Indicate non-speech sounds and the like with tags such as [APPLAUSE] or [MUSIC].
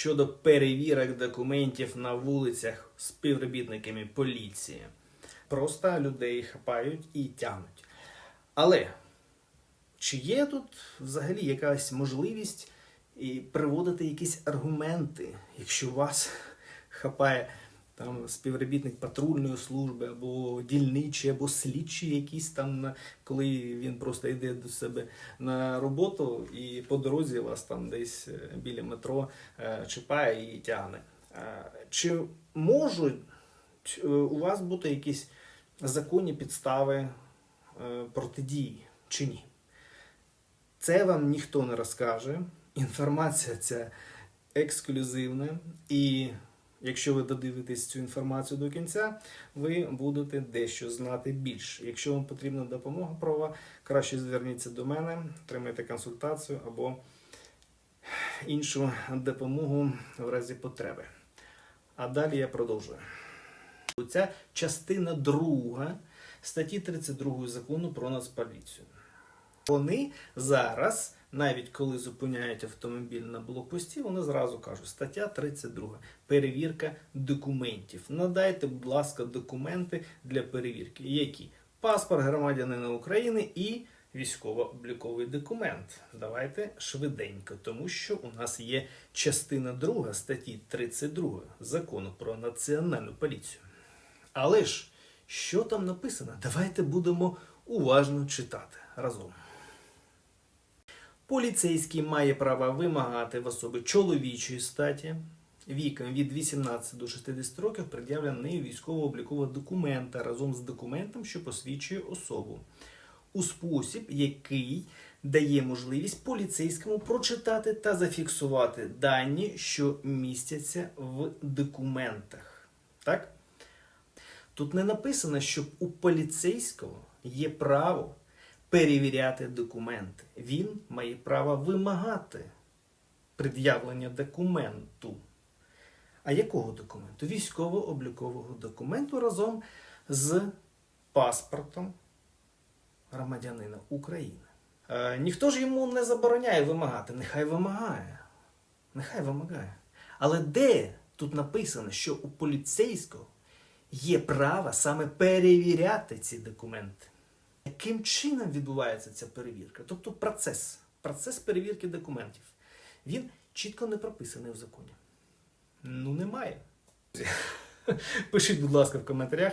щодо перевірок документів на вулицях співробітниками поліції. Просто людей хапають і тягнуть. Але чи є тут взагалі якась можливість і приводити якісь аргументи, якщо вас [LAUGHS] хапає там співробітник патрульної служби, або дільничий, або слідчий якийсь там, коли він просто йде до себе на роботу і по дорозі вас там десь е, біля метро е, чіпає і тягне. Е, Чи можуть у вас бути якісь законні підстави протидії чи ні? Це вам ніхто не розкаже. Інформація ця ексклюзивна. І якщо ви додивитесь цю інформацію до кінця, ви будете дещо знати більше. Якщо вам потрібна допомога права, краще зверніться до мене, отримайте консультацію або іншу допомогу в разі потреби. А далі я продовжую. Ця частина друга статті 32 закону про Нацполіцію. Вони зараз, навіть коли зупиняють автомобіль на блокпості, вони зразу кажуть, стаття 32. Перевірка документів. Надайте, будь ласка, документи для перевірки. Які? Паспорт громадянина України і військово-обліковий документ. Давайте швиденько, тому що у нас є частина друга статті 32 закону про національну поліцію. Але ж, що там написано? Давайте будемо уважно читати разом. Поліцейський має право вимагати в особи чоловічої статі віком від 18 до 60 років пред'явлення нею військово-облікового документа разом з документом, що посвідчує особу, у спосіб, який дає можливість поліцейському прочитати та зафіксувати дані, що містяться в документах. Так? Тут не написано, що у поліцейського є право перевіряти документи. Він має право вимагати пред'явлення документу. А якого документу? Військово-облікового документу разом з паспортом громадянина України. Е, ніхто ж йому не забороняє вимагати, нехай вимагає. Нехай вимагає. Але де тут написано, що у поліцейського є право саме перевіряти ці документи? Яким чином відбувається ця перевірка? Тобто процес, процес перевірки документів. Він чітко не прописаний в законі. Ну, немає. [LAUGHS] Пишіть, будь ласка, в коментарях,